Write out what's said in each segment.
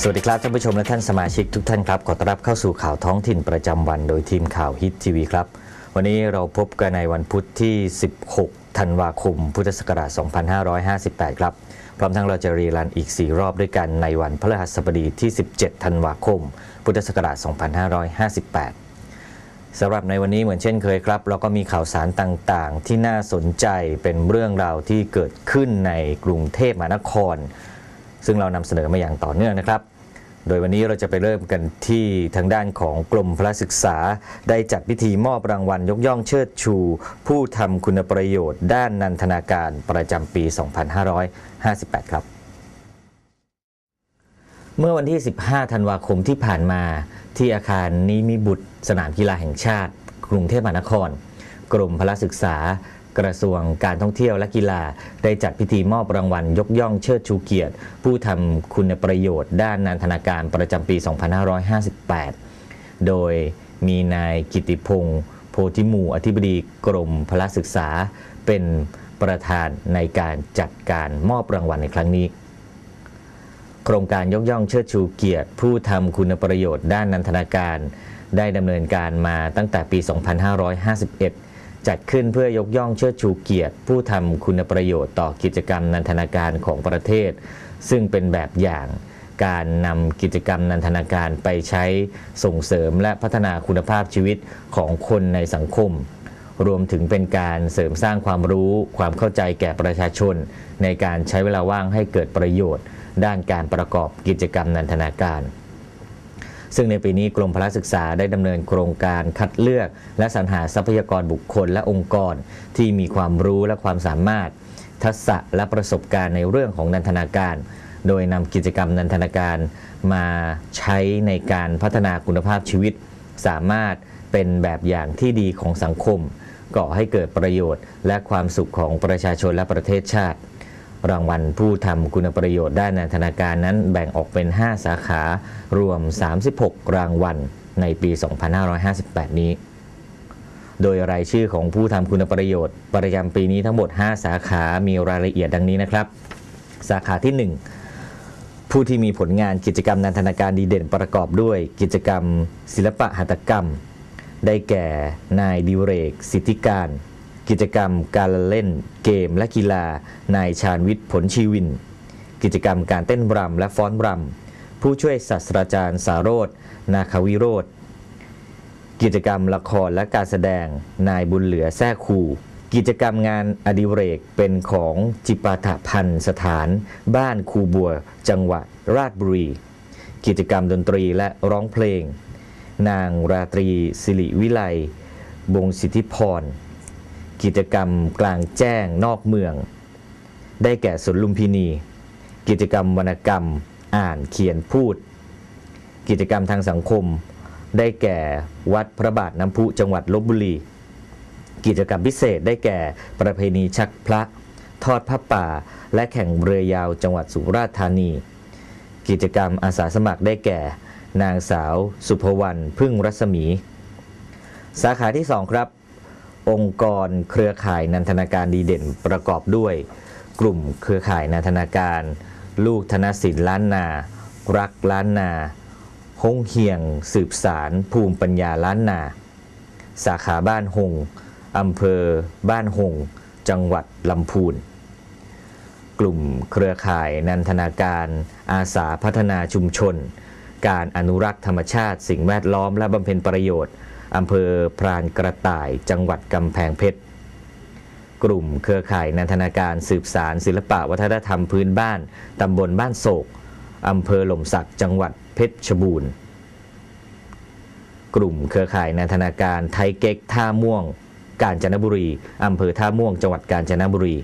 สวัสดีครับท่านผู้ชมและท่านสมาชิกทุกท่านครับ ขอต้อนรับเข้าสู่ข่าวท้องถิ่นประจำวันโดยทีมข่าวฮิตทีวีครับ วันนี้เราพบกันในวันพุธที่ 16 ธันวาคม พุทธศักราช 2558 ครับ พร้อมทั้งเราจะรีรันอีก 4 รอบด้วยกันในวันพฤหัสบดีที่ 17 ธันวาคม พุทธศักราช 2558 สำหรับในวันนี้เหมือนเช่นเคยครับ เราก็มีข่าวสารต่างๆ ที่น่าสนใจเป็นเรื่องราวที่เกิดขึ้นในกรุงเทพมหานคร ซึ่งเรานำเสนอมาอย่างต่อเนื่องนะครับ โดยวันนี้เราจะไปเริ่มกันที่ทางด้านของกรมพละศึกษา ได้จัดพิธีมอบรางวัลยกย่องเชิดชู ผู้ทำคุณประโยชน์ ด้านนันทนาการประจำปี 2558 ครับเมื่อวันที่ 15 ธันวาคมที่ผ่านมาที่อาคารนิมิบุตร สนามกีฬาแห่งชาติ กรุงเทพมหานคร กรมพละศึกษา กระทรวงการท่องเที่ยวและกีฬา ได้จัดพิธีมอบรางวัลยกย่องเชิดชูเกียรติ ผู้ทำคุณประโยชน์ด้านนันทนาการประจำปี 2558 โดยมีนายกิติพงศ์โพธิมูอธิบดีกรมพละศึกษา เป็นประธานในการจัดการมอบรางวัลในครั้งนี้ โครงการยกย่องเชิดชูเกียรติ ผู้ทำคุณประโยชน์ด้านนันทนาการ ได้ดำเนินการมาตั้งแต่ปี 2551 จัดขึ้นเพื่อยกย่องเชิดชูเกียรติ ผู้ทำคุณประโยชน์ต่อกิจกรรมนันทนาการของประเทศ ซึ่งเป็นแบบอย่างการนำกิจกรรมนันทนาการไปใช้ส่งเสริมและพัฒนาคุณภาพชีวิตของคนในสังคม รวมถึงเป็นการเสริมสร้างความรู้ความเข้าใจแก่ประชาชน ในการใช้เวลาว่างให้เกิดประโยชน์ ด้านการประกอบกิจกรรมนันทนาการ ซึ่งในปีนี้กรมพละศึกษาได้ดำเนินโครงการคัดเลือก และสรรหาทรัพยากรบุคคลและองค์กร ที่มีความรู้และความสามารถ ทักษะและประสบการณ์ในเรื่องของนันทนาการ โดยนำกิจกรรมนันทนาการมาใช้ในการพัฒนาคุณภาพชีวิต สามารถเป็นแบบอย่างที่ดีของสังคม ก่อให้เกิดประโยชน์ และความสุขของประชาชนและประเทศชาติ รางวัลผู้ทำคุณประโยชน์ด้านนันทนาการนั้นแบ่งออกเป็น 5 สาขารวม 36 รางวัลในปี 2558 นี้ โดยรายชื่อของผู้ทำคุณประโยชน์ประจำปีนี้ทั้งหมด 5 สาขามีรายละเอียดดังนี้นะครับ สาขาที่ 1 ผู้ที่มีผลงานกิจกรรมนันทนาการดีเด่นประกอบด้วย กิจกรรม ศิลปะหัตถกรรม ได้แก่นายดิวเรก สิทธิการ กิจกรรมการละเล่น เกมและกีฬานายชาญวิทย์ผลชีวิน กิจกรรมการเต้นรำและฟ้อนรำผู้ช่วยศาสตราจารย์สาโรธนาคาวิโรธกิจกรรมละครและการแสดงนายบุญเหลือแท้คูกิจกรรมงานอดิเรกเป็นของจิปาถพันธ์สถาน บ้านคูบัว จังหวัดราชบุรี กิจกรรมดนตรีและร้องเพลง นางราตรีสิริวิไลบงสิทธิพร กิจกรรมกลางแจ้งนอกเมือง ได้แก่สวนลุมพินี กิจกรรมวรรณกรรม อ่านเขียนพูด กิจกรรมทางสังคม ได้แก่วัดพระบาทน้ำพุจังหวัดลบบุรี กิจกรรมพิเศษได้แก่ประเพณีชักพระ ทอดผ้าป่า และแข่งเรือยาวจังหวัดสุราษฎร์ธานี กิจกรรมอาสาสมัครได้แก่ นางสาว สุภวรรณพึ่งรัศมี สาขาที่ 2 ครับ องค์กรเครือข่ายนันทนาการดีเด่นประกอบด้วย กลุ่มเครือข่ายนันทนาการ ลูกธนสินล้านนา รักล้านนาฮงเฮียง สืบสาร ภูมิปัญญาล้านนา สาขาบ้านหงอำเภอ บ้านหงจังหวัดลำพูน กลุ่มเครือข่ายนันทนาการ อาสาพัฒนาชุมชน การอนุรักษ์ธรรมชาติสิ่งแวดล้อมและบำเพ็ญประโยชน์ อำเภอพรานกระต่ายจังหวัดกำแพงเพชร กลุ่มเครือข่ายนันทนาการสืบสารศิลปะวัฒนธรรมพื้นบ้าน ตำบลบ้านโศกอำเภอหล่มสักจังหวัดเพชรชบูรณ์ กลุ่มเครือข่ายนันทนาการไทยเก๊กท่าม่วง กาญจนบุรีอำเภอท่าม่วงจังหวัดกาญจนบุรี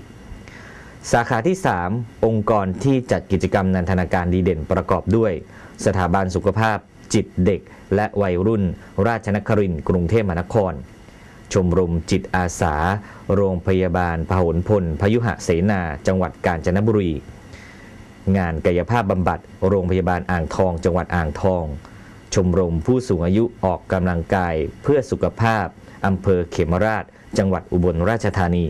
สาขาที่ 3 องค์กรที่จัดกิจกรรมนันทนาการดีเด่นประกอบด้วย สถาบันสุขภาพจิตเด็ก และวัยรุ่น ราชนครินทร์กรุงเทพมหานคร ชมรมจิตอาสา โรงพยาบาลพหลพล พยุหเสนา จังหวัดกาญจนบุรี งานกายภาพบำบัด โรงพยาบาลอ่างทอง จังหวัดอ่างทอง ชมรมผู้สูงอายุออกกำลังกายเพื่อสุขภาพอำเภอเขมราช จังหวัดอุบลราชธานี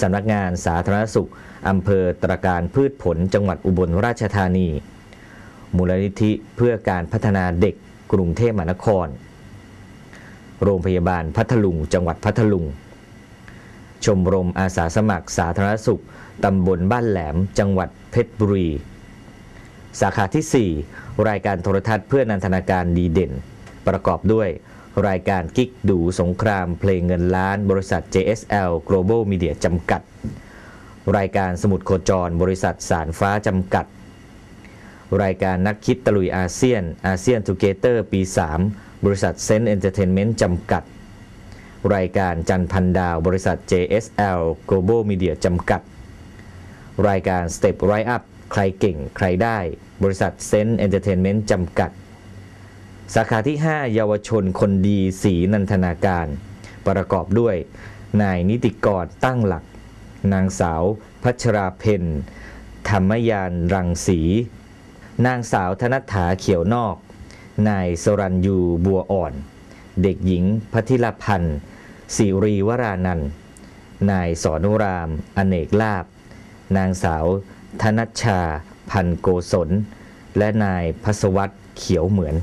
สำนักงานสาธารณสุขอำเภอตรการพืชผลจังหวัดอุบลราชธานี มูลนิธิเพื่อการพัฒนาเด็กกรุงเทพมหานคร โรงพยาบาลพัทลุง จังหวัดพัทลุง ชมรมอาสาสมัครสาธารณสุขตำบลบ้านแหลม จังหวัดเพชรบุรี สาขาที่ 4 รายการโทรทัศน์เพื่อนันทนาการดีเด่น ประกอบด้วย รายการกิ๊กดูสงคราม เพลงเงินล้าน บริษัท JSL Global Media จำกัด รายการสมุดโคจร บริษัทสารฟ้าจำกัด รายการนักคิดตะลุยอาเซียนอาเซียนทูเกเตอร์ปี 3 บริษัทเซนต์เอนเตอร์เทนเมนต์จำกัด รายการจันพันดาว บริษัท JSL Global Media จำกัด รายการ Step Right Up ใครเก่งใครได้ บริษัทเซนต์เอนเตอร์เทนเมนต์จำกัด สาขาที่ 5 เยาวชนคนดีสีนันทนาการ ประกอบด้วย นายนิติกรตั้งหลัก นางสาว พัชราเพนธรรมยานรังสี นางสาวธนัฐถาเขียวนอก นายสรัญยูบัวอ่อน เด็กหญิงพัทิลพันธ์สิรีวรานันท์นายสอนุราม อเนกลาบ นางสาวธนัชชา พันโกศล และนายพัสวัตเขียวเหมือน